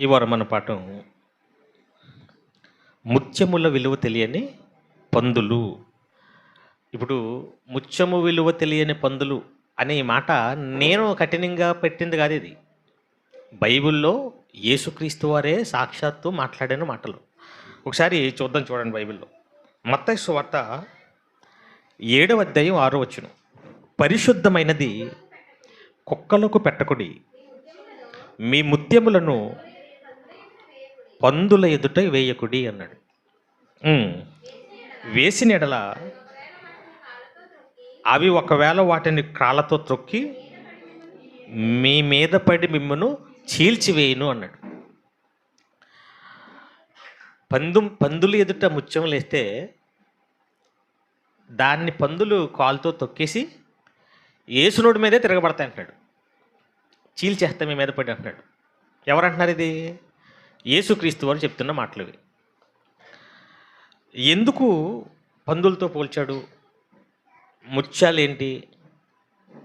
ఈ వారం మన పాఠం ముత్యముల విలువ తెలియని పందులు. ఇప్పుడు ముత్యము విలువ తెలియని పందులు అనే మాట నేను కఠినంగా పెట్టింది కాదు ఇది. బైబిల్లో యేసుక్రీస్తు వారే సాక్షాత్తు మాట్లాడిన మాటలు. ఒకసారి చూద్దాం చూడండి బైబిల్లో. మత్తయి సువార్త ఏడవ అధ్యాయం ఆరో వచ్చును పరిశుద్ధమైనది కుక్కలకు పెట్టకుడి. మీ ముత్యములను పందుల ఎదుట వేయకుడి అన్నాడు. వేసిన ఎడల అవి ఒకవేళ వాటిని కాళ్ళతో త్రొక్కి మీ మీద పడి మిమ్మను చీల్చివేయను అన్నాడు. పందు పందులు ఎదుట ముత్యం లేస్తే దాన్ని పందులు కాలుతో తొక్కేసి ఏసునోడి మీదే తిరగబడతాయి అంటున్నాడు. చీల్చేస్తే మీ మీద పడి అంటున్నాడు. ఎవరంటున్నారు ఇది? యేసుక్రీస్తు వారు చెప్తున్న మాటలు ఇవి. ఎందుకు పందులతో పోల్చాడు? ముత్యాలేంటి?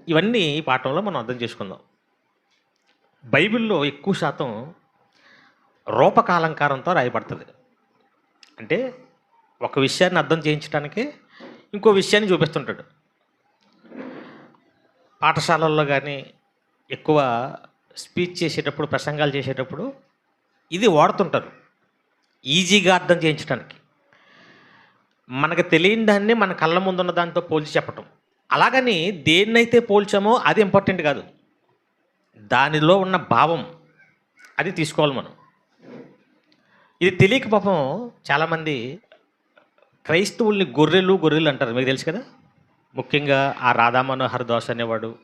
ఇవన్నీ ఈ పాఠంలో మనం అర్థం చేసుకుందాం. బైబిల్లో ఎక్కువ శాతం రూపకాలంకారంతో రాయబడుతుంది. అంటే ఒక విషయాన్ని అర్థం చేయించడానికి ఇంకో విషయాన్ని చూపిస్తుంటాడు. పాఠశాలల్లో కానీ ఎక్కువ స్పీచ్ చేసేటప్పుడు ప్రసంగాలు చేసేటప్పుడు ఇది వాడుతుంటారు. ఈజీగా అర్థం చేయించడానికి మనకు తెలియని దాన్ని మన కళ్ళ ముందున్న దాంతో పోల్చి చెప్పటం. అలాగని దేన్నైతే పోల్చామో అది ఇంపార్టెంట్ కాదు. దానిలో ఉన్న భావం అది తీసుకోవాలి మనం. ఇది తెలియక పాపం చాలామంది క్రైస్తవుల్ని గొర్రెలు గొర్రెలు అంటారు. మీకు తెలుసు కదా? ముఖ్యంగా ఆ రాధా మనోహర్ దాస్ అనేవాడు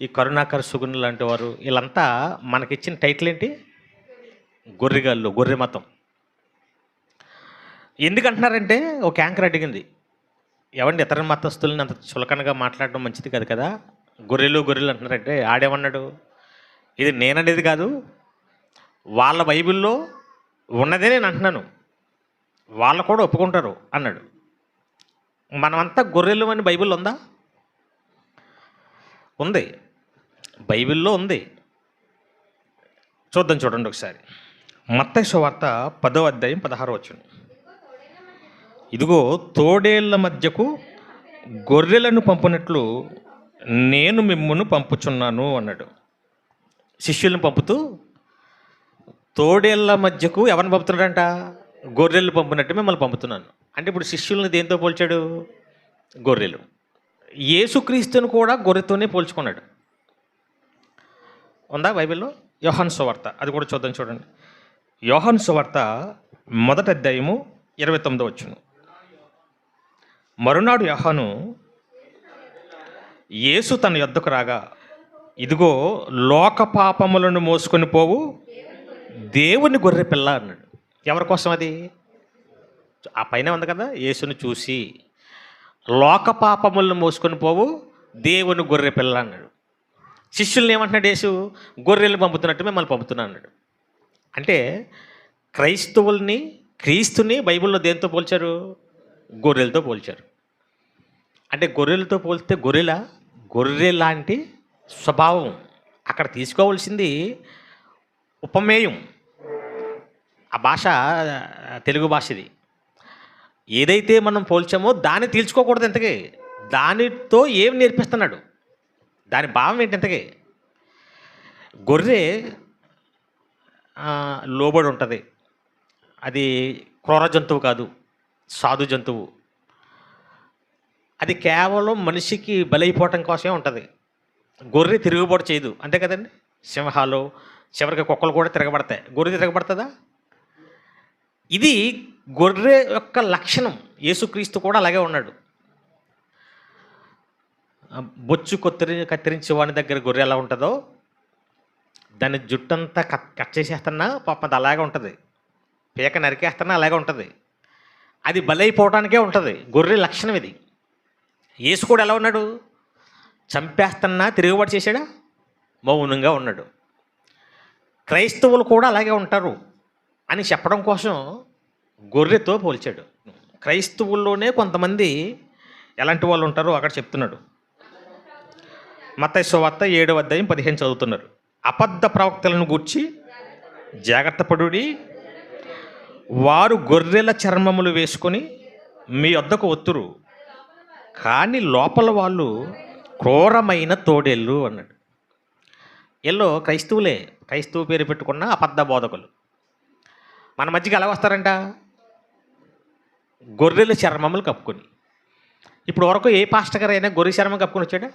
ఈ కరుణాకర్ సుగున్ లాంటి వారు వీళ్ళంతా మనకిచ్చిన టైటిల్ ఏంటి గొర్రెగాళ్ళు గొర్రె మతం. ఎందుకంటున్నారంటే ఒక యాంకర్ అడిగింది ఎవండి ఇతర మతస్థుల్ని అంత చులకనగా మాట్లాడడం మంచిది కాదు కదా? గొర్రెలు గొర్రెలు అంటున్నారంటే ఆడేమన్నాడు? ఇది నేననేది కాదు. వాళ్ళ బైబిల్లో ఉన్నదే నేను అంటున్నాను. వాళ్ళు కూడా ఒప్పుకుంటారు అన్నాడు. మనమంతా గొర్రెలు అని బైబిల్ ఉందా? ఉంది. బైబిల్లో ఉంది. చూద్దాం చూడండి ఒకసారి. మత్తైసు వార్త పదో అధ్యాయం పదహారు వచ్చిన ఇదిగో తోడేళ్ళ మధ్యకు గొర్రెలను పంపినట్లు నేను మిమ్మల్ని పంపుచున్నాను అన్నాడు. శిష్యులను పంపుతూ తోడేళ్ళ మధ్యకు ఎవరిని పంపుతున్నాడంట? గొర్రెలు పంపినట్టు మిమ్మల్ని పంపుతున్నాను. అంటే ఇప్పుడు శిష్యుల్ని దేంతో పోల్చాడు? గొర్రెలు. యేసుక్రీస్తుని కూడా గొర్రెతోనే పోల్చుకున్నాడు. ఉందా బైబిల్లో? యోహాన్ సువార్త అది కూడా చూద్దాం చూడండి. యోహాను సువార్త మొదటి అధ్యాయము ఇరవై తొమ్మిదో వచ్చును మరునాడు యోహాను యేసు తన యొద్దకు రాగా ఇదిగో లోక పాపములను మోసుకొని పోవు దేవుని గొర్రె పిల్ల అన్నాడు. ఎవరి కోసం అది? ఆ పైన ఉంది కదా యేసుని చూసి లోక పాపములను మోసుకొని పోవు దేవుని గొర్రె పిల్ల అన్నాడు. శిష్యుల్ని ఏమంటున్నాడు యేసు? గొర్రెలు పంపుతున్నట్టు మిమ్మల్ని పంపుతున్నా అన్నాడు. అంటే క్రైస్తవుల్ని క్రీస్తుని బైబిల్లో దేంతో పోల్చారు? గొర్రెలతో పోల్చారు. అంటే గొర్రెలతో పోల్స్తే గొర్రెల గొర్రె లాంటి స్వభావం అక్కడ తీసుకోవాల్సింది ఉపమేయం. ఆ భాష తెలుగు భాష ఇది ఏదైతే మనం పోల్చామో దాన్ని తీల్చుకోకూడదు ఇంతకీ. దానితో ఏం నేర్పిస్తున్నాడు? దాని భావం ఏంటి ఇంతకీ? గొర్రె లోబడి ఉంటుంది అది క్రూర జంతువు కాదు సాధు జంతువు. అది కేవలం మనిషికి బలైపోవటం కోసమే ఉంటుంది. గొర్రె తిరుగుబాటు చేయదు. అంతే కదండి? సింహాలు చివరికి కుక్కలు కూడా తిరగబడతాయి. గొర్రె తిరగబడుతుందా? ఇది గొర్రె యొక్క లక్షణం. యేసుక్రీస్తు కూడా అలాగే ఉన్నాడు. బొచ్చు కొత్తిరి కత్తిరించి వాని దగ్గర గొర్రె ఎలా ఉంటుందో దాని జుట్టంతా కట్ కట్ చేసేస్తున్నా పాపం అది అలాగే ఉంటుంది. పీక నరికేస్తున్నా అలాగే ఉంటుంది. అది బలైపోవడానికే ఉంటుంది. గొర్రె లక్షణం ఇది. యేసు కూడా ఎలా ఉన్నాడు? చంపేస్తున్నా తిరుగుబాటు చేశాడా? మౌనంగా ఉన్నాడు. క్రైస్తవులు కూడా అలాగే ఉంటారు అని చెప్పడం కోసం గొర్రెతో పోల్చాడు. క్రైస్తవుల్లోనే కొంతమంది ఎలాంటి వాళ్ళు ఉంటారో అక్కడ చెప్తున్నాడు. మత సువార్త ఏడవ అధ్యాయం పదిహేను చదువుతున్నారు. అబద్ధ ప్రవక్తలను గూర్చి జాగ్రత్త పడుడి. వారు గొర్రెల చర్మములు వేసుకొని మీ వద్దకు ఒత్తురు. కానీ లోపల వాళ్ళు క్రూరమైన తోడేళ్ళు అన్నాడు. ఎల్లో క్రైస్తవులే క్రైస్తవు పేరు పెట్టుకున్న అబద్ధ బోధకులు. మన మధ్యకి ఎలా వస్తారంట? గొర్రెల చర్మములు కప్పుకొని. ఇప్పుడు వరకు ఏ పాస్టర్ గారు అయినా గొర్రె చర్మం కప్పుకొని వచ్చాడా?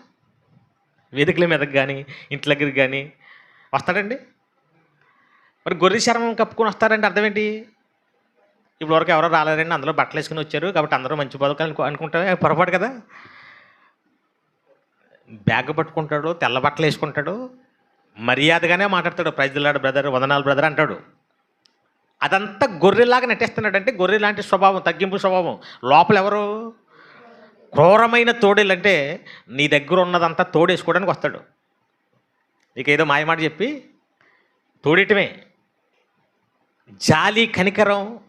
వేదికల మీదకి కానీ ఇంటి దగ్గరికి కానీ వస్తాడండి? మరి గొర్రె చర్మం కప్పుకొని వస్తారంటే అర్థం ఏంటి ఇప్పుడు వరకు ఎవరో రాలేదండి అందులో బట్టలు వేసుకుని వచ్చారు కాబట్టి అందరూ మంచి బతుకాలు అనుకుంటారు. పొరపాటు కదా? బ్యాగ్ పట్టుకుంటాడు తెల్ల బట్టలు వేసుకుంటాడు మర్యాదగానే మాట్లాడతాడు. ప్రైజ్లాడు బ్రదర్ వదనాలు బ్రదర్ అంటాడు. అదంతా గొర్రెలాగా నటిస్తున్నాడు అంటే గొర్రె లాంటి స్వభావం తగ్గింపు స్వభావం. లోపల ఎవరు? క్రూరమైన తోడేలు అంటే నీ దగ్గర ఉన్నదంతా తోడేసుకోవడానికి వస్తాడు. నీకు ఏదో మాయమాట చెప్పి తోడేయటమే. జాలి కనికరం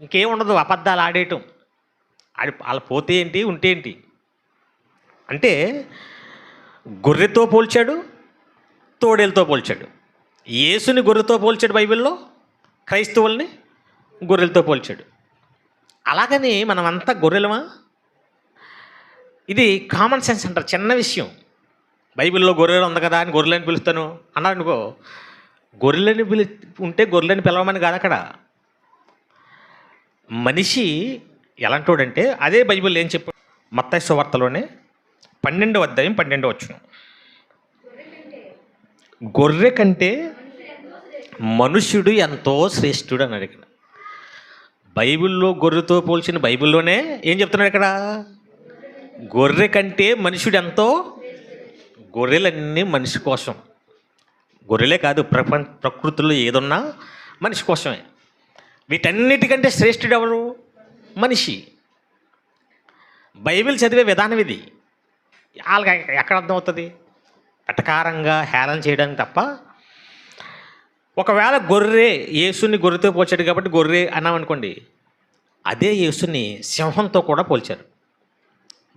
ఇంకేం ఉండదు అబద్ధాలు ఆడేయటం. ఆడి వాళ్ళ పోతే ఏంటి ఉంటే ఏంటి? అంటే గొర్రెతో పోల్చాడు తోడేలతో పోల్చాడు. యేసుని గొర్రెతో పోల్చాడు బైబిల్లో క్రైస్తవుల్ని గొర్రెలతో పోల్చాడు. అలాగని మనమంతా గొర్రెలమా? ఇది కామన్ సెన్స్ అంటారు చిన్న విషయం. బైబిల్లో గొర్రెలు ఉంది కదా అని గొర్రెలని పిలుస్తాను. అన్నాడు అనుకో గొర్రెలని పిలి ఉంటే గొర్రెలని పిలవమని కాదు అక్కడ. మనిషి ఎలాంటోడంటే అదే బైబిల్ ఏం చెప్పు మత్తాయి సువార్తలోనే పన్నెండవ అధ్యాయం పన్నెండవ వచ్చును గొర్రె కంటే మనుష్యుడు ఎంతో శ్రేష్ఠుడు అని అడిగిన. బైబిల్లో గొర్రెతో పోల్చిన బైబిల్లోనే ఏం చెప్తున్నాడు ఇక్కడ? గొర్రె కంటే మనుషుడు ఎంతో గొర్రెలన్నీ మనిషి కోసం. గొర్రెలే కాదు ప్రపంచ ప్రకృతిలో ఏదున్నా మనిషి కోసమే. వీటన్నిటికంటే శ్రేష్ఠుడు ఎవరు? మనిషి. బైబిల్ చదివే విధానం ఇది. వాళ్ళకి ఎక్కడ అర్థమవుతుంది? ఎటకారంగా హేళన చేయడానికి తప్ప ఒకవేళ గొర్రె యేసుని గొర్రెతో పోల్చాడు కాబట్టి గొర్రె అన్నామనుకోండి అదే యేసుని సింహంతో కూడా పోల్చారు.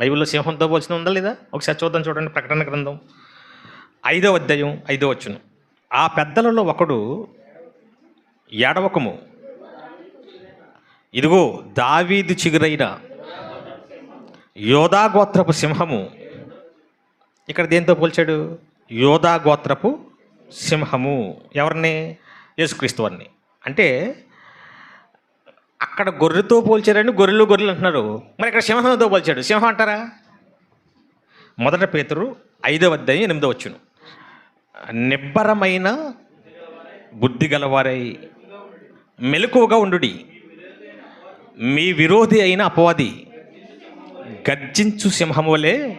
బైబిల్లో సింహంతో పోల్చిన ఉందా లేదా? ఒకసారి చూద్దాం చూడండి ప్రకటన గ్రంథం. ఐదో అధ్యాయం ఐదో వచ్చును ఆ పెద్దలలో ఒకడు ఏడవకము. ఇదిగో దావీదు చిగురైన యోధాగోత్రపు సింహము. ఇక్కడ దేంతో పోల్చాడు? యోధాగోత్రపు సింహము. ఎవరిని? యేసుక్రీస్తు వారిని. అంటే అక్కడ గొర్రెతో పోల్చారని గొర్రెలు గొర్రెలు అంటున్నారు. మరి ఇక్కడ సింహంతో పోల్చాడు. సింహం అంటారా? మొదట పేతురు ఐదవ అధ్యాయం ఎనిమిదో వచ్చును నిబ్బరమైన బుద్ధి గలవారై మెలకువగా ఉండుడి. మీ విరోధి అయిన అపవాది గర్జించు సింహం వలె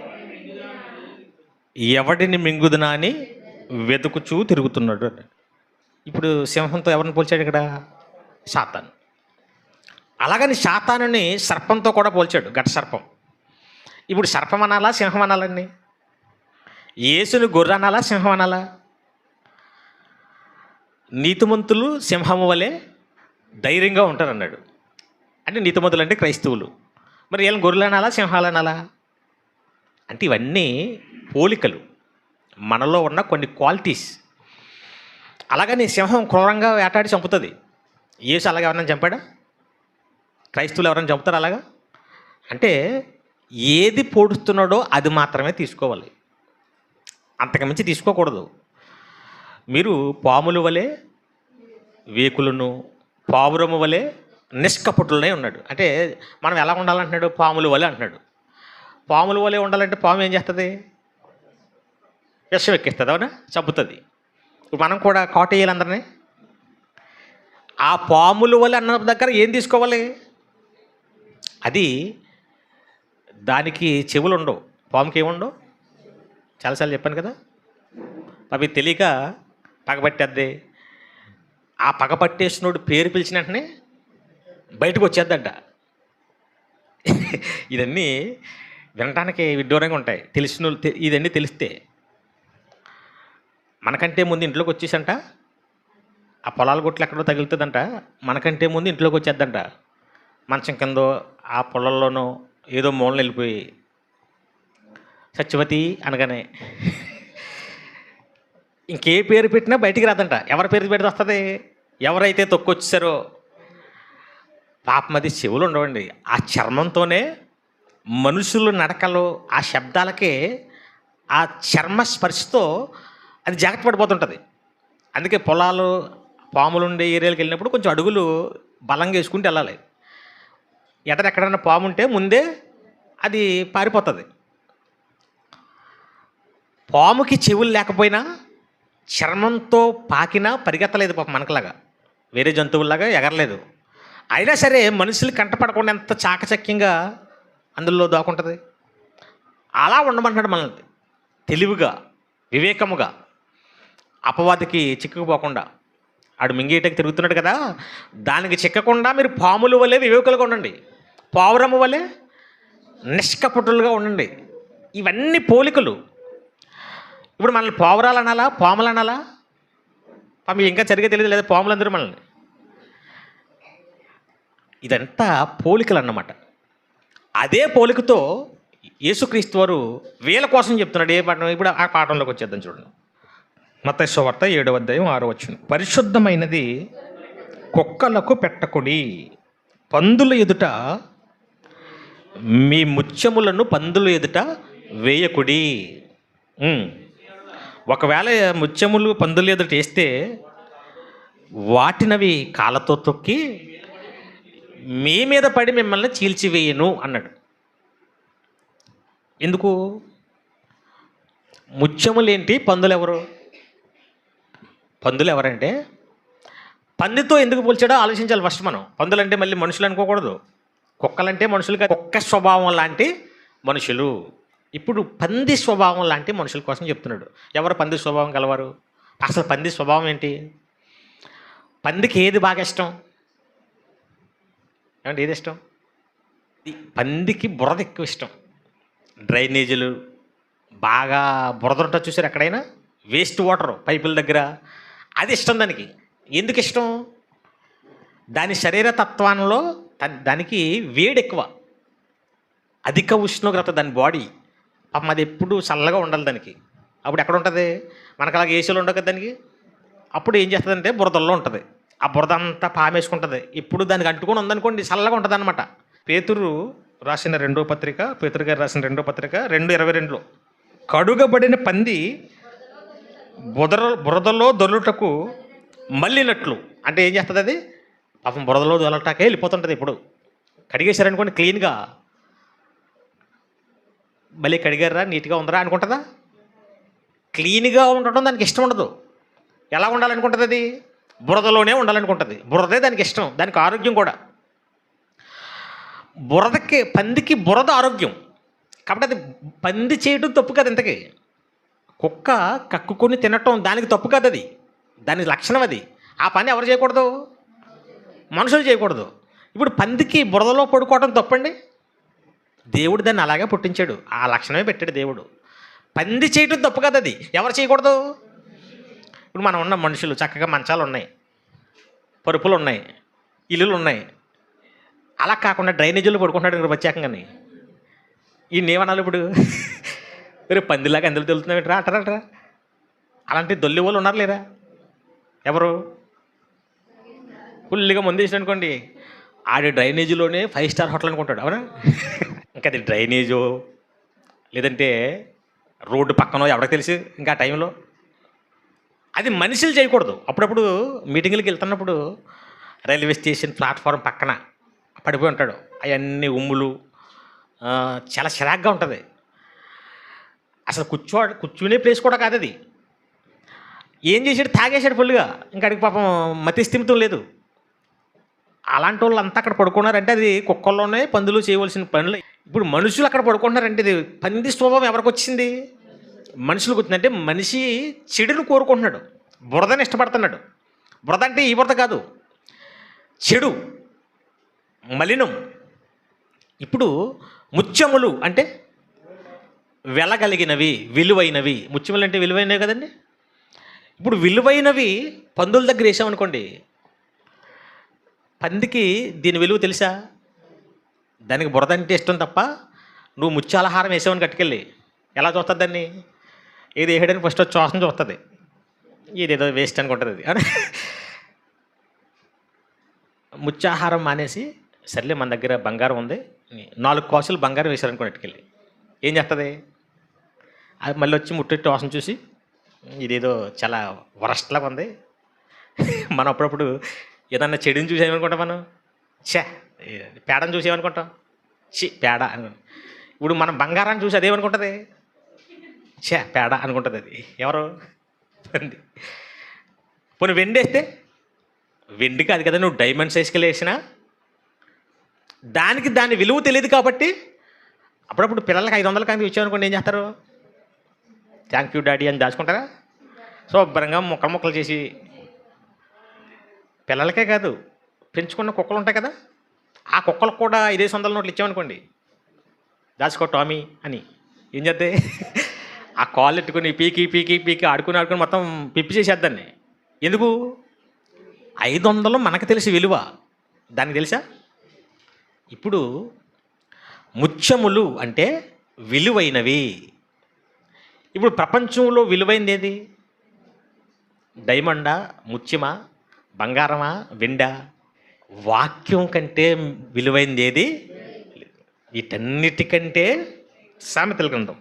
ఎవడిని మింగుదునా అని వెతుకుచూ తిరుగుతున్నాడు ఇప్పుడు సింహంతో ఎవరిని పోల్చాడు ఇక్కడ? సాతాను. అలాగని సాతానుని సర్పంతో కూడా పోల్చాడు ఘట సర్పం. ఇప్పుడు సర్పం అనాలా సింహం అనాలండి? యేసుని గొర్రె అనాలా సింహం అనాలా? నీతిమంతులు సింహము వలె ధైర్యంగా ఉంటారు అన్నాడు అంటే నీతిమంతులు అంటే క్రైస్తవులు. మరి వీళ్ళని గొర్రెలు అనాలా సింహాలు అనాలా? అంటే ఇవన్నీ పోలికలు. మనలో ఉన్న కొన్ని క్వాలిటీస్. అలాగని సింహం క్రూరంగా వేటాడి చంపుతుంది. యేసు అలాగే ఎవరన్నా చంపాడా? క్రైస్తవులు ఎవరైనా చంపుతారు అలాగా? అంటే ఏది పోడుస్తున్నాడో అది మాత్రమే తీసుకోవాలి. అంతకుమించి తీసుకోకూడదు. మీరు పాములు వలె వేకులను పావురము వలె నిష్కపటులనే ఉన్నాడు. అంటే మనం ఎలా ఉండాలంటున్నాడు? పాములు వలె అంటున్నాడు. పాములు వలె ఉండాలంటే పాము ఏం చేస్తుంది? విషం ఎక్కిస్తుంది అవునా? చంపుతుంది. ఇప్పుడు మనం కూడా కాటేయాలందరినీ ఆ పాములు వలె అన్న దగ్గర ఏం తీసుకోవాలి? అది దానికి చెవులు ఉండవు పాముకి ఏముండవు చాలాసార్లు చెప్పాను కదా? అవి తెలియక పగబట్టేద్ది. ఆ పగపట్టేసినోడు పేరు పిలిచిన వెంటనే బయటకు వచ్చేద్దంట. ఇదన్నీ వినటానికి విడ్డూరంగా ఉంటాయి. తెలిసిన వాళ్ళు తె- ఇదన్నీ తెలిస్తే. మనకంటే ముందు ఇంట్లోకి వచ్చేసంట. ఆ పొలాల గుట్లు ఎక్కడో తగులుతుందంట. మనకంటే ముందు ఇంట్లోకి వచ్చేద్దంట. మంచం కిందో ఆ పొలంలోనో ఏదో మూలన వెళ్ళిపోయి సత్యవతి అనగానే ఇంకే పేరు పెట్టినా బయటికి రాదంట. ఎవరి పేరు పెడితే వస్తుంది? ఎవరైతే తొక్కొచ్చారో పాపం అది చెవులు ఉండవండి. ఆ చర్మంతోనే మనుషులు నడకలు ఆ శబ్దాలకే ఆ చర్మ స్పర్శతో అది జాగ్రత్త పడిపోతుంటుంది. అందుకే పొలాలు పాములు ఉండే ఏరియాలకు వెళ్ళినప్పుడు కొంచెం అడుగులు బలంగా వేసుకుంటూ వెళ్ళాలి. ఎదర ఎక్కడైనా పాము ఉంటే ముందే అది పారిపోతుంది. పాముకి చెవులు లేకపోయినా చర్మంతో పాకినా పరిగెత్తలేదు పాపం మనకలాగా. వేరే జంతువుల్లాగా ఎగరలేదు. అయినా సరే మనుషులు కంటపడకుండా ఎంత చాకచక్యంగా అందులో దాకుంటుంది అలా ఉండమంటున్నాడు మనల్ని. తెలివిగా వివేకముగా. అపవాదికి చిక్కుకుపోకుండా. ఆడు మింగేటకి తిరుగుతున్నాడు కదా. దానికి చిక్కకుండా మీరు పాములు వలె వివేకులుగా ఉండండి. పావురము వలె నిష్కపటులుగా ఉండండి. ఇవన్నీ పోలికలు. ఇప్పుడు మనల్ని పావురాలు అనాలా పాములు అనాలా? పాము ఇంకా సరిగ్గా తెలియదు లేదా పాములందరూ మనల్ని. ఇదంతా పోలికలు అన్నమాట. అదే పోలికతో యేసుక్రీస్తు వారు వీళ్ళ కోసం చెప్తున్నాడు. ఏ పాఠం? ఇప్పుడు ఆ పాఠంలోకి వచ్చేద్దాం చూడండి. మతేశ్వార్త ఏడవ అధ్యాయం ఆరో వచ్చిన పరిశుద్ధమైనది కుక్కలకు పెట్టకుడి. పందుల ఎదుట మీ ముత్యములను పందులు ఎదుట వేయకుడి. ఒకవేళ ముత్యములు పందులు ఎదుట వేస్తే వాటినవి కాళ్ళతో తొక్కి మీ మీద పడి మిమ్మల్ని చీల్చివేయను అన్నాడు. ఎందుకు? ముత్యములేంటి? పందులు ఎవరు పందులు ఎవరంటే పందితో ఎందుకు పోల్చాడో ఆలోచించాలి ఫస్ట్ మనం. పందులంటే మళ్ళీ మనుషులు అనుకోకూడదు. కుక్కలంటే మనుషులు కాదు. కుక్క స్వభావం లాంటి మనుషులు. ఇప్పుడు పంది స్వభావం లాంటి మనుషుల కోసం చెప్తున్నాడు. ఎవరు పంది స్వభావం గలవారు? అసలు పంది స్వభావం ఏంటి? పందికి ఏది బాగా ఇష్టం? ఏమంటే ఏది ఇష్టం? పందికి బురద ఎక్కువ ఇష్టం. డ్రైనేజీలు బాగా బురద ఉంటుంది చూసారు ఎక్కడైనా? వేస్ట్ వాటర్ పైపుల దగ్గర. అది ఇష్టం దానికి. ఎందుకు ఇష్టం? దాని శరీర తత్వంలో దానికి వేడి ఎక్కువ. అధిక ఉష్ణోగ్రత దాని బాడీ. పాపం అది ఎప్పుడు చల్లగా ఉండాలి దానికి. అప్పుడు ఎక్కడ ఉంటుంది? మనకు అలాగే ఏసీలు ఉండవు కదా దానికి. అప్పుడు ఏం చేస్తుందంటే బురదల్లో ఉంటుంది. ఆ బురద అంతా పామేసుకుంటుంది. ఇప్పుడు దానికి అంటుకొని ఉందనుకోండి చల్లగా ఉంటుంది అనమాట పేతురు రాసిన రెండో పత్రిక పేతురు గారు రాసిన రెండో పత్రిక రెండు ఇరవై రెండులో. కడుగబడిన పంది బుదర బురదలో దొరుటకు మళ్ళినట్లు. అంటే ఏం చేస్తుంది అది? పాపం బురదలో దొలటాకే వెళ్ళిపోతుంటుంది ఇప్పుడు. కడిగేశారనుకోండి క్లీన్గా. మళ్ళీ కడిగారా? నీట్గా ఉందరా అనుకుంటుందా? క్లీన్గా ఉండటం దానికి ఇష్టం ఉండదు. ఎలా ఉండాలనుకుంటుంది అది? బురదలోనే ఉండాలనుకుంటుంది. బురదే దానికి ఇష్టం దానికి ఆరోగ్యం కూడా. బురదకి పందికి బురద ఆరోగ్యం. కాబట్టి అది పంది చేయడం తప్పు కదా ఇంతకీ. కుక్క కక్కుకొని తినటం దానికి తప్పు కాదు అది. దాని లక్షణం అది. ఆ పని ఎవరు చేయకూడదు? మనుషులు చేయకూడదు. ఇప్పుడు పందికి బురదలో పడుకోవడం తప్పండి. దేవుడు దాన్ని అలాగే పుట్టించాడు. ఆ లక్షణమే పెట్టాడు దేవుడు. పంది చేయటం తప్పు కదా అది. ఎవరు చేయకూడదు? ఇప్పుడు మనం ఉన్న మనుషులు చక్కగా మంచాలు ఉన్నాయి. పరుపులు ఉన్నాయి. ఇల్లులు ఉన్నాయి. అలా కాకుండా డ్రైనేజీలు పడుకుంటున్నాడు ఇక్కడ ప్రత్యేకంగాని. ఈ ఏమనాలి ఇప్పుడు? మీరు పందిలాగా ఎందుకు తెలుస్తున్నావు రా అటరా. అలాంటి దొల్లి వాళ్ళు ఉన్నారు లేరా? ఎవరు? ఫుల్గా ముందు అనుకోండి ఆడి డ్రైనేజీలోనే ఫైవ్ స్టార్ హోటల్ అనుకుంటాడు అవునా? ఇంకా అది డ్రైనేజో లేదంటే రోడ్డు పక్కన ఎవరికి తెలిసి ఇంకా టైంలో? అది మనుషులు చేయకూడదు. అప్పుడప్పుడు మీటింగ్లకు వెళ్తున్నప్పుడు రైల్వే స్టేషన్ ప్లాట్ఫామ్ పక్కన పడిపోయి ఉంటాడు. అవన్నీ ఉమ్ములు చాలా చిరాగ్గా ఉంటుంది. అసలు కూర్చో కూర్చునే ప్లేస్ కూడా కాదు అది ఏం చేశాడు? తాగేశాడు ఫుల్గా. ఇంకా అడిగి పాపం మతి స్థిమితం లేదు. అలాంటి వాళ్ళు అంతా అక్కడ పడుకున్నారంటే అది కుక్కల్లోనే పందులు చేయవలసిన పనులు. ఇప్పుడు మనుషులు అక్కడ పడుకుంటున్నారంటే ఇది పంది స్వభావం ఎవరికి వచ్చింది? మనుషులకు వచ్చిందంటే మనిషి చెడును కోరుకుంటున్నాడు. బురదని ఇష్టపడుతున్నాడు. బురద అంటే ఈ బురద కాదు. చెడు మలినం. ఇప్పుడు ముత్యములు అంటే వెలగలిగినవి విలువైనవి. ముత్యములు అంటే విలువైనవి కదండి. ఇప్పుడు విలువైనవి పందుల దగ్గర వేసామనుకోండి పందికి దీని విలువ తెలుసా? దానికి బురద అంటే ఇష్టం తప్ప నువ్వు ముత్యాలహారం వేసావని కట్టుకెళ్ళి ఎలా చూస్తుంది దాన్ని? ఏది వేయడానికి ఫస్ట్ వచ్చి చూసం చూస్తుంది. ఇదేదో వేస్ట్ అనుకుంటుంది అది. అని. ముత్యాహారం మానేసి సర్లే మన దగ్గర బంగారం ఉంది. నాలుగు కోసలు బంగారం వేశారనుకున్నట్టుకెళ్ళి ఏం చేస్తుంది? అది మళ్ళీ వచ్చి ముట్టెట్టి వాసన చూసి ఇదేదో చాలా వరస్ట్లాగా ఉంది. మనం అప్పుడప్పుడు ఏదన్నా చెడుని చూసేయమనుకుంటాం మనం? ఛే పేడని చూసేమనుకుంటాం చి పేడ ఇప్పుడు మనం బంగారాన్ని చూసి అదేమనుకుంటుంది? ఛే పేడ అనుకుంటుంది అది. ఎవరు? అంది. పోనీ వెండి వేస్తే వెండి కాదు కదా నువ్వు డైమండ్ సైజ్కి వేసినా? దానికి దాని విలువ తెలియదు కాబట్టి అప్పుడప్పుడు పిల్లలకి ఐదు వందల కానీ ఇచ్చామనుకోండి ఏం చేస్తారు? థ్యాంక్ యూ డాడీ అని దాచుకుంటారా? శుభ్రంగా ముక్కలు ముక్కలు చేసి పిల్లలకే కాదు పెంచుకున్న కుక్కలు ఉంటాయి కదా? ఆ కుక్కలకు కూడా ఇదే వందల నోట్లు ఇచ్చామనుకోండి. దాచుకో టామీ అని. ఏం చేద్దే? ఆ కాళ్ళు ఎట్టుకుని పీకి పీకి పీకి ఆడుకుని ఆడుకుని మొత్తం పిప్పి చేసేద్దాన్ని ఎందుకు? ఐదు వందలు మనకు తెలిసి విలువ. దానికి తెలుసా? ఇప్పుడు ముత్యములు అంటే విలువైనవి. ఇప్పుడు ప్రపంచంలో విలువైనది ఏది? డైమండా ముత్యమా? బంగారమా వెండా? వాక్యం కంటే విలువైంది ఏది? వీటన్నిటికంటే సామెతల గ్రంథం.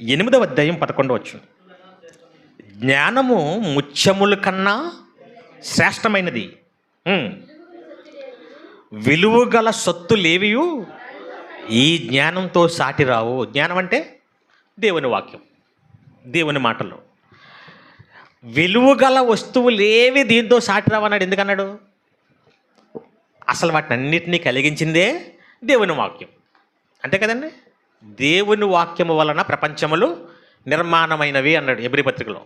ఎనిమిదవ అధ్యాయం పదకొండవచ్చు జ్ఞానము ముత్యముల కన్నా శ్రేష్టమైనది. విలువగల సొత్తులేవియు ఈ జ్ఞానంతో సాటి రావు. జ్ఞానం అంటే దేవుని వాక్యం. దేవుని మాటలు. విలువగల వస్తువులేవి దీంతో సాటి రావన్నాడు ఎందుకన్నాడు? అసలు వాటిని అన్నిటినీ కలిగించిందే దేవుని వాక్యం. అంతే కదండి? దేవుని వాక్యము వలన ప్రపంచములు నిర్మాణమైనవి అన్నాడు ఎబ్రి పత్రికలో.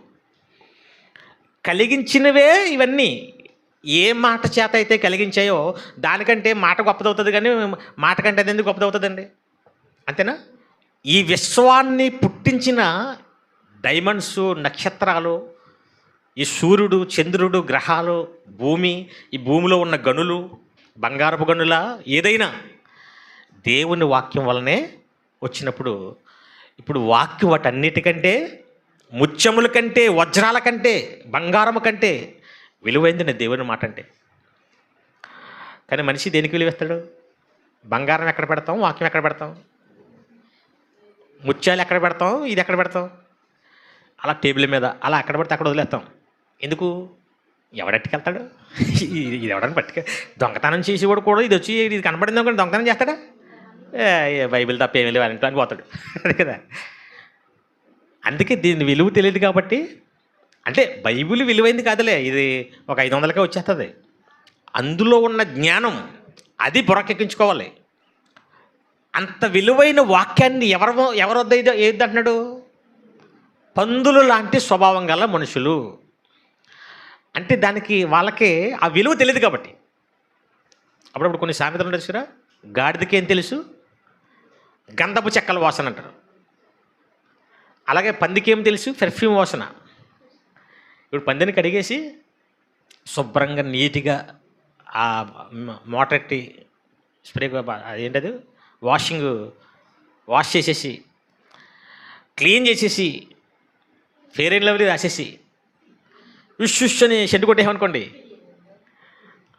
కలిగించినవే ఇవన్నీ. ఏ మాట చేత అయితే కలిగించాయో దానికంటే మాట గొప్పదవుతుంది కానీ మాట కంటే అది ఎందుకు గొప్పదవుతుందండి? అంతేనా? ఈ విశ్వాన్ని పుట్టించిన డైమండ్స్ నక్షత్రాలు ఈ సూర్యుడు చంద్రుడు గ్రహాలు భూమి ఈ భూమిలో ఉన్న గనులు బంగారపు గనుల ఏదైనా దేవుని వాక్యం వల్లనే వచ్చినప్పుడు ఇప్పుడు వాక్యం వాటన్నిటికంటే ముత్యముల కంటే వజ్రాల కంటే బంగారము కంటే విలువైందని దేవుని మాట అంటే కానీ మనిషి దేనికి విలువేస్తాడు బంగారం ఎక్కడ పెడతాం? వాక్యం ఎక్కడ పెడతాం? ముత్యాలు ఎక్కడ పెడతాం? ఇది ఎక్కడ పెడతాం? అలా టేబుల్ మీద అలా ఎక్కడ పడితే అక్కడ వదిలేస్తాం. ఎందుకు? ఎవడెట్టుకెళ్తాడు? ఇది ఎవడని పట్టుక దొంగతనం చేసేవాడు కూడా ఇది వచ్చి ఇది కనపడింది అనుకోండి దొంగతనం చేస్తాడా? ఏ, బైబిల్ తప్ప ఏమి లేవు అని పోతాడు. అదే కదా. అందుకే దీని విలువ తెలియదు కాబట్టి అంటే బైబిల్ విలువైంది కాదులే ఇది ఒక ఐదు వందలకే వచ్చేస్తుంది. అందులో ఉన్న జ్ఞానం అది బుర్రకెక్కించుకోవాలి. అంత విలువైన వాక్యాన్ని ఎవరు ఎవరు వద్ద ఏది అంటున్నాడు? పందులు లాంటి స్వభావం గల మనుషులు. అంటే దానికి వాళ్ళకి ఆ విలువ తెలియదు కాబట్టి. అప్పుడప్పుడు కొన్ని సామెతలు ఉంటాయి చూసారా గాడిదకి ఏం తెలుసు? గంధపు చెక్కల వాసన అంటారు. అలాగే పందికి ఏం తెలుసు? పెర్ఫ్యూమ్ వాసన. ఇప్పుడు పందిని కడిగేసి శుభ్రంగా నీట్గా ఆ మ- మోటార్ ఎట్టి స్ప్రే ఏంటది వాషింగ్ వాష్ చేసేసి క్లీన్ చేసేసి ఫేర్ అండ్ లవ్లీ రాసేసి విష్ విష్ అని షెడ్ కొట్టేమనుకోండి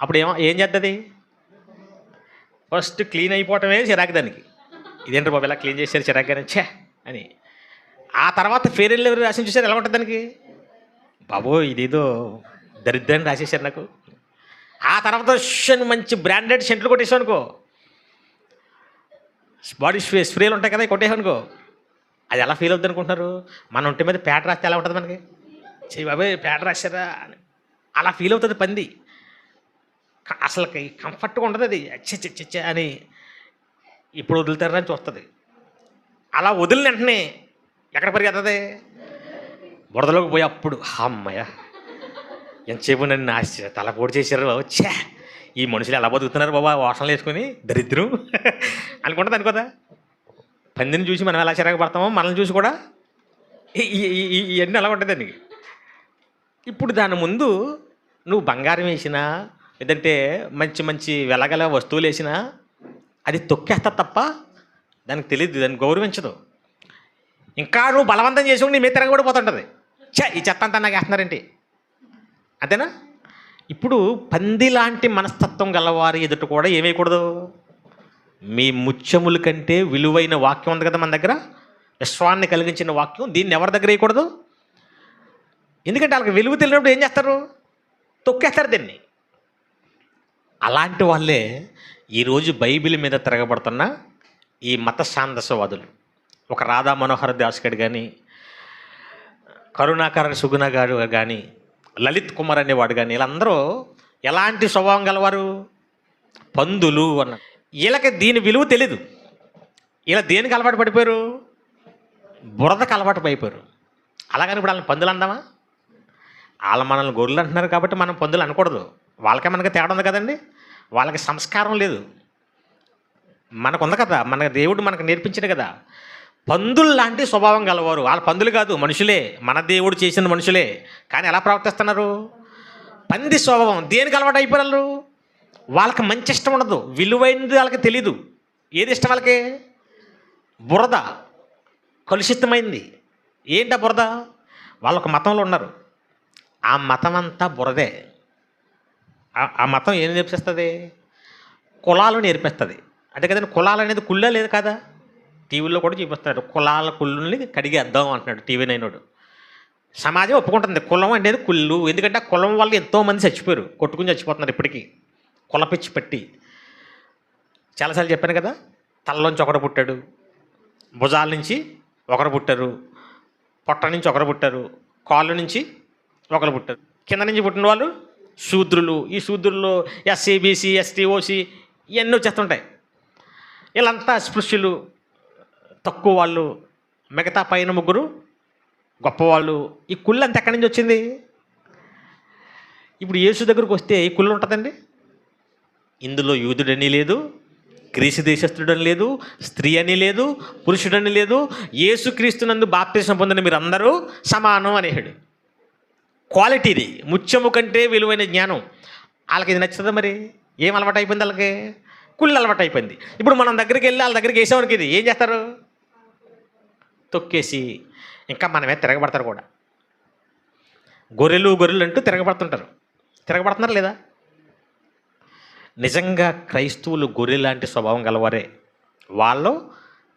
అప్పుడు ఏమో ఏం చేస్తుంది ఫస్ట్ క్లీన్ అయిపోవటమే చిరాకు దానికి. ఇదేంటి బాబు ఇలా క్లీన్ చేశారు చిరాకు కానీ ఛే! అని. ఆ తర్వాత ఫేర్ అండ్ లవ్లీ రాసి చూసారు? ఎలా ఉంటుంది దానికి? బాబో ఇదేదో దరిద్రాన్ని రాసేసారు నాకు. ఆ తర్వాత షన్ మంచి బ్రాండెడ్ షెంట్లు కొట్టేసాం అనుకో బాడీ స్ప్రే స్ప్రేలు ఉంటాయి కదా కొట్టేసాం అనుకో అది ఎలా ఫీల్ అవుద్ది అనుకుంటున్నారు? మన ఒంటి మీద పేట రాస్తే ఎలా ఉంటుంది మనకి? చెయ్యి బాబాయ్ పేట రాశారా అని. అలా ఫీల్ అవుతుంది పంది. క- అసలు కంఫర్ట్గా ఉంటుంది అది. అచ్చ అని ఇప్పుడు వదులుతారని అని చూస్తుంది. అలా వదిలిన వెంటనే ఎక్కడ పరిగెత్తది? బురదలోకి పోయి అప్పుడు అమ్మయ్య ఎంతసేపు నన్ను ఆశ్చర్య తల పోటు చేశారు వచ్చా ఈ మనుషులు ఎలా బతుకుతున్నారు బాబా వాసనలు వేసుకొని దరిద్రం అనుకుంటుంది అనుకోదా పందిని చూసి మనం ఎలా చిరాకు పడతామో మనల్ని చూసి కూడా ఇవన్నీ ఎలా ఉంటుంది ఇప్పుడు దాని ముందు నువ్వు బంగారం వేసినా లేదంటే మంచి మంచి వెలగల వస్తువులు వేసినా అది తొక్కేస్తా తప్ప దానికి తెలియదు దాన్ని గౌరవించదు. ఇంకా నువ్వు బలవంతం చేసుకుని నీ మీద తిరగబడిపోతుంటుంది. చ ఈ చెత్త అంతా నాకు వేస్తున్నారేంటి? అంతేనా ఇప్పుడు పంది లాంటి మనస్తత్వం గలవారి ఎదుట కూడా ఏమేయకూడదు మీ ముత్యముల కంటే విలువైన వాక్యం ఉంది కదా మన దగ్గర? విశ్వాన్ని కలిగించిన వాక్యం దీన్ని ఎవరి దగ్గర వేయకూడదు? ఎందుకంటే వాళ్ళకి విలువ తెలియనప్పుడు ఏం చేస్తారు? తొక్కేస్తారు దీన్ని. అలాంటి వాళ్ళే ఈరోజు బైబిల్ మీద తిరగబడుతున్న ఈ మత సాందసవాదులు ఒక రాధా మనోహర్ దాస్ గారు కానీ కరుణాకర సుగుణ గారు కానీ లలిత్ కుమార్ అనేవాడు కానీ వీళ్ళందరూ ఎలాంటి స్వభావం గలవారు? పందులు అన్న. వీళ్ళకి దీని విలువ తెలీదు. ఇలా దేనికి అలవాటు పడిపోయారు? బురదకు అలవాటు పడిపోయారు. అలాగని ఇప్పుడు వాళ్ళని పందులు అందామా? వాళ్ళ మనల్ని గొర్రెలు అంటున్నారు కాబట్టి మనం పందులు అనకూడదు. వాళ్ళకే మనకి తేడా ఉంది కదండి. వాళ్ళకి సంస్కారం లేదు. మనకు ఉంది కదా మన దేవుడు మనకు నేర్పించాడు కదా. పందులు లాంటి స్వభావం గలవారు. వాళ్ళ పందులు కాదు మనుషులే. మన దేవుడు చేసిన మనుషులే. కానీ ఎలా ప్రవర్తిస్తున్నారు? పంది స్వభావం. దేనికి అలవాటు అయిపోయారు వాళ్ళకి మంచి ఇష్టం ఉండదు. విలువైనది వాళ్ళకి తెలీదు. ఏది ఇష్టం వాళ్ళకి? బురద. కలుషితమైంది. ఏంటా బురద? వాళ్ళ ఒక మతంలో ఉన్నారు. ఆ మతం అంతా బురదే. ఆ- మతం ఏం నేర్పిస్తుంది? కులాలు నేర్పిస్తుంది. అంటే కదండి కులాలు అనేది కుళ్ళే లేదు కదా. టీవీలో కూడా చూపిస్తున్నాడు కులాల కుళ్ళుని కడిగేద్దాం అంటున్నాడు టీవీ నైనోడు. సమాజం ఒప్పుకుంటుంది కులం అనేది కుళ్ళు. ఎందుకంటే ఆ కులం వల్ల ఎంతోమంది చచ్చిపోయారు. కొట్టుకుని చచ్చిపోతున్నారు ఇప్పటికీ. కులపిచ్చి పెట్టి. చాలాసార్లు చెప్పాను కదా తలలోంచి ఒకడు పుట్టాడు. భుజాల నుంచి ఒకరు పుట్టారు. పొట్ట నుంచి ఒకరు పుట్టారు. కాళ్ళు నుంచి ఒకరు పుట్టారు. కింద నుంచి పుట్టిన వాళ్ళు శూద్రులు. ఈ శూద్రుల్లో ఎస్సీ బీసీ ఎస్టీ ఓసీ ఇవన్నీ వచ్చేస్తుంటాయి వీళ్ళంతా స్పృశ్యులు. తక్కువ వాళ్ళు. మిగతా పైన ముగ్గురు గొప్పవాళ్ళు. ఈ కుళ్ళు అంత ఎక్కడి నుంచి వచ్చింది? ఇప్పుడు యేసు దగ్గరకు వస్తే ఈ కుళ్ళు ఉంటుందండి? ఇందులో యూదుడని లేదు గ్రీసు దేశస్థుడని లేదు స్త్రీ అని లేదు పురుషుడని లేదు. యేసుక్రీస్తునందు బాప్తిసం పొందిన మీరు అందరూ సమానం అనేసాడు క్వాలిటీది ముత్యము కంటే విలువైన జ్ఞానం. వాళ్ళకి ఇది నచ్చుతుందా మరి? ఏం అలవాటు అయిపోయింది వాళ్ళకి? కుళ్ళు అలవాటు అయిపోయింది ఇప్పుడు మనం దగ్గరికి వెళ్ళి వాళ్ళ దగ్గరికి వేసేవారికి ఇది. ఏం చేస్తారు? తొక్కేసి ఇంకా మనమే తిరగబడతారు కూడా. గొర్రెలు గొర్రెలు అంటూ తిరగబడుతుంటారు. తిరగబడుతున్నారు లేదా? నిజంగా క్రైస్తవులు గొర్రె లాంటి స్వభావం గలవారే. వాళ్ళు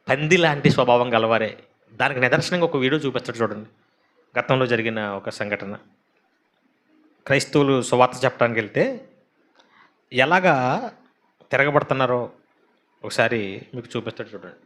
పంది లాంటి స్వభావం గలవారే. దానికి నిదర్శనంగా ఒక వీడియో చూపిస్తాడు చూడండి. గతంలో జరిగిన ఒక సంఘటన. క్రైస్తవులు సువార్త చెప్పడానికి వెళ్తే ఎలాగా తిరగబడుతున్నారో ఒకసారి మీకు చూపిస్తాడు చూడండి.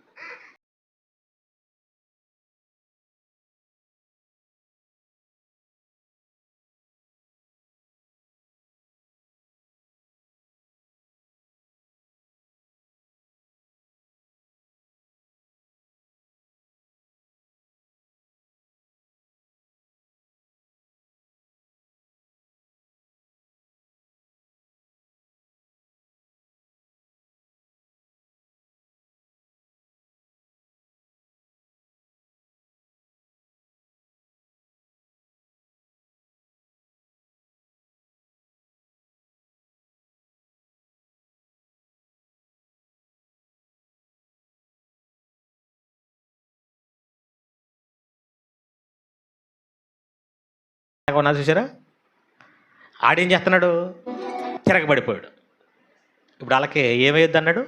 ఉన్నా చూసారా ఆడేం చేస్తున్నాడు? తిరగబడిపోయాడు. ఇప్పుడు వాళ్ళకి ఏమయ్యద్దు అన్నాడు?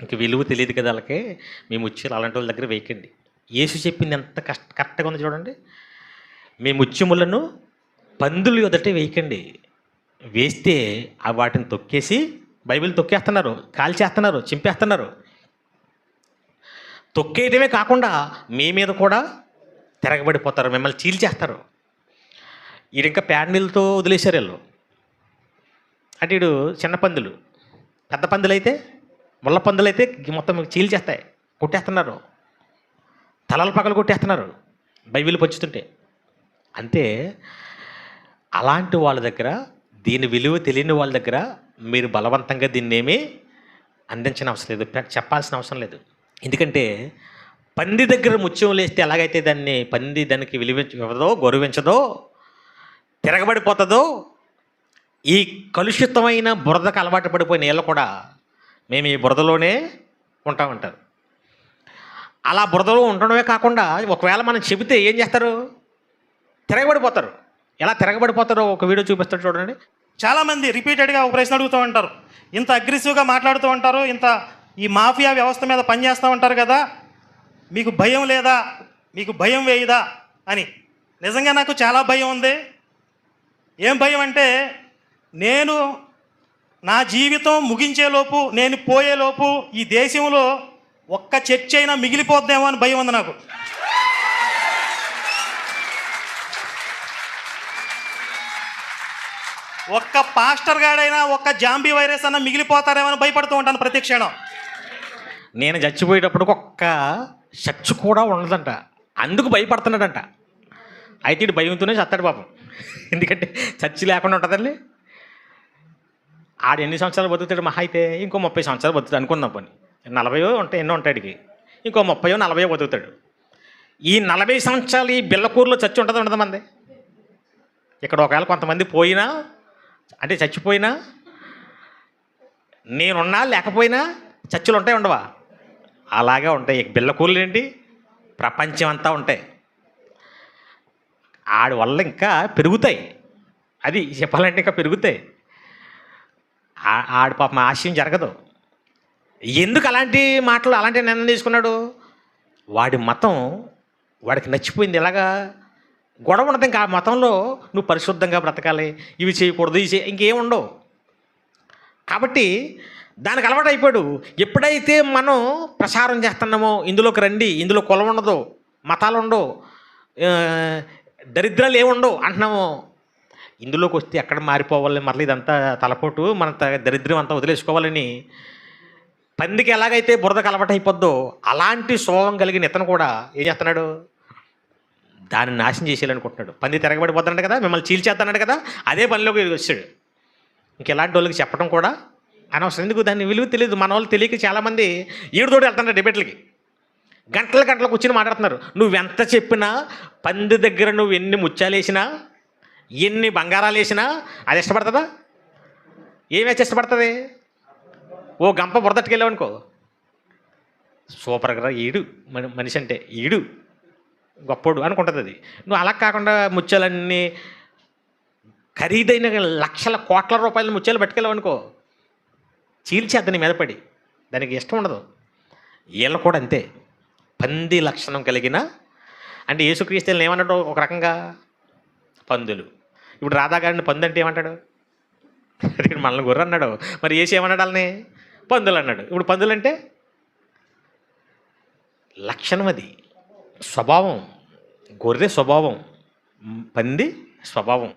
ఇంక విలువ తెలియదు కదా వాళ్ళకి. మేము ముత్యాలు అలాంటి వాళ్ళ దగ్గర వేయకండి. యేసు చెప్పింది ఎంత కష్ట కరెక్ట్గా ఉంది చూడండి. మీ ముత్యములను పందులు ఎదుటే వేయకండి. వేస్తే ఆ వాటిని తొక్కేసి బైబిల్ తొక్కేస్తున్నారు. కాల్చేస్తున్నారు. చింపేస్తున్నారు. తొక్కేయటమే కాకుండా మీ మీద కూడా తిరగబడిపోతారు. మిమ్మల్ని చీల్చేస్తారు. ఈడు ఇంకా ప్యాడ్మిల్తో వదిలేశారు వీళ్ళు. అంటే వీడు చిన్న పందులు. పెద్ద పందులు అయితే ముళ్ళ పందులు అయితే మొత్తం చీల్చేస్తాయి. కొట్టేస్తున్నారు. తలల పగలు కొట్టేస్తున్నారు. బైబిల్ పంచుతుంటే. అంతే అలాంటి వాళ్ళ దగ్గర దీని విలువ తెలియని వాళ్ళ దగ్గర మీరు బలవంతంగా దీన్ని ఏమీ అందించిన అవసరం లేదు. చెప్పాల్సిన అవసరం లేదు. ఎందుకంటే పంది దగ్గర ముత్యం లేస్తే ఎలాగైతే దాన్ని పంది దానికి విలువించదో గౌరవించదో తిరగబడిపోతుందో ఈ కలుషితమైన బురదకు అలవాటు పడిపోయిన నీళ్ళు కూడా మేము ఈ బురదలోనే ఉంటామంటారు. అలా బురదలో ఉండడమే కాకుండా ఒకవేళ మనం చెబితే ఏం చేస్తారు? తిరగబడిపోతారు. ఎలా తిరగబడిపోతారో ఒక వీడియో చూపిస్తారు చూడండి. చాలామంది రిపీటెడ్గా ఒక ప్రశ్న అడుగుతూ ఉంటారు. ఇంత అగ్రెసివ్గా మాట్లాడుతూ ఉంటారు ఇంత ఈ మాఫియా వ్యవస్థ మీద పనిచేస్తూ ఉంటారు కదా మీకు భయం లేదా? మీకు భయం వేయదా? అని. నిజంగా నాకు చాలా భయం ఉంది. ఏం భయం అంటే నేను నా జీవితం ముగించేలోపు నేను పోయేలోపు ఈ దేశంలో ఒక్క చర్చ అయినా మిగిలిపోద్దేమో అని భయం ఉంది నాకు. ఒక్క పాస్టర్ గాడైనా ఒక్క జాంబీ వైరస్ అన్న మిగిలిపోతారేమో అని భయపడుతూ ఉంటాను ప్రతి క్షణం. నేను చచ్చిపోయేటప్పుడు ఒక్క చచ్చు కూడా ఉండదంట. అందుకు భయపడుతున్నాడంట. అయితే ఇటు భయంతోనే చత్తాడు పాపం. ఎందుకంటే చచ్చి లేకుండా ఉంటుందండి. ఆడు ఎన్ని సంవత్సరాలు బతుకుతాడు మహా అయితే ఇంకో ముప్పై సంవత్సరాలు బతుకుతాడు అనుకుందాం పని. నలభయో ఉంటాయి ఎన్నో ఉంటాడికి ఇంకో ముప్పయో నలభయో బతుకుతాడు. ఈ నలభై సంవత్సరాలు ఈ బిల్లకూరులో చచ్చి ఉంటుంది ఉండదు మంది? ఇక్కడ ఒకవేళ కొంతమంది పోయినా అంటే చచ్చిపోయినా నేనున్నా లేకపోయినా చర్చలు ఉంటాయి ఉండవా? అలాగే ఉంటాయి. బిల్లకూరులు ఏంటి? ప్రపంచం అంతా ఉంటాయి. ఆడి వల్ల ఇంకా పెరుగుతాయి. అది చెప్పాలంటే ఇంకా పెరుగుతాయి. ఆడి పాపం ఆశయం జరగదు. ఎందుకు అలాంటి మాటలు అలాంటి నిర్ణయం తీసుకున్నాడు? వాడి మతం వాడికి నచ్చిపోయింది ఎలాగా? గొడవ ఉండదు ఇంకా ఆ మతంలో నువ్వు పరిశుద్ధంగా బ్రతకాలి ఇవి చేయకూడదు ఇవి చేయ ఇంకేం ఉండవు. కాబట్టి దానికి అలవాటు అయిపోయాడు. ఎప్పుడైతే మనం ప్రసారం చేస్తున్నామో ఇందులోకి రండి ఇందులో కులం ఉండదు మతాలు ఉండవు దరిద్రాలు ఏముండవు అంటున్నాము. ఇందులోకి వస్తే ఎక్కడ మారిపోవాలి? మరలా ఇదంతా తలపోటు మన దరిద్రం అంతా వదిలేసుకోవాలని. పందికి ఎలాగైతే బురద అలవాటు అయిపోద్దో అలాంటి స్వభావం కలిగిన ఇతను కూడా ఏం చేస్తున్నాడు? దాన్ని నాశనం చేసేయాలనుకుంటున్నాడు. పంది తిరగబడిపోతున్నాడు కదా మిమ్మల్ని చీల్చేస్తున్నాడు కదా అదే పనిలోకి వచ్చాడు. ఇంకెలాంటి వాళ్ళకి చెప్పడం కూడా అనవసరం. ఎందుకు? దాన్ని విలువ తెలియదు. మన వాళ్ళు తెలియక చాలామంది ఈడుతోటి వెళ్తున్నారు డిబేట్లకి. గంటల గంటలు కూర్చొని మాట్లాడుతున్నారు. నువ్వెంత చెప్పినా పంది దగ్గర నువ్వు ఎన్ని ముత్యాలు వేసినా ఎన్ని బంగారాలు వేసినా అది ఇష్టపడుతుందా? ఏమేసి ఇష్టపడుతుంది? ఓ గంప బురదట్టుకెళ్ళావనుకో. సూపర్గా ఈడు మన మనిషి అంటే ఈడు గొప్పోడు అనుకుంటుంది అది. నువ్వు అలా కాకుండా ముత్యాలన్నీ ఖరీదైన లక్షల కోట్ల రూపాయల ముత్యాలు పట్టుకెళ్ళావు అనుకో చీల్చేద్ద మీద పడి. దానికి ఇష్టం ఉండదు. వీళ్ళు కూడా అంతే. పంది లక్షణం కలిగిన అంటే యేసుక్రీస్తులను ఏమన్నాడు? ఒక రకంగా పందులు. ఇప్పుడు రాధాగారిని పంది అంటే ఏమంటాడు మనల్ని గొర్రె అన్నాడు మరి ఏసి ఏమన్నాడు వాళ్ళని? పందులు అన్నాడు. ఇప్పుడు పందులు అంటే లక్షణం అది. స్వభావం. గొర్రె స్వభావం. పంది స్వభావం.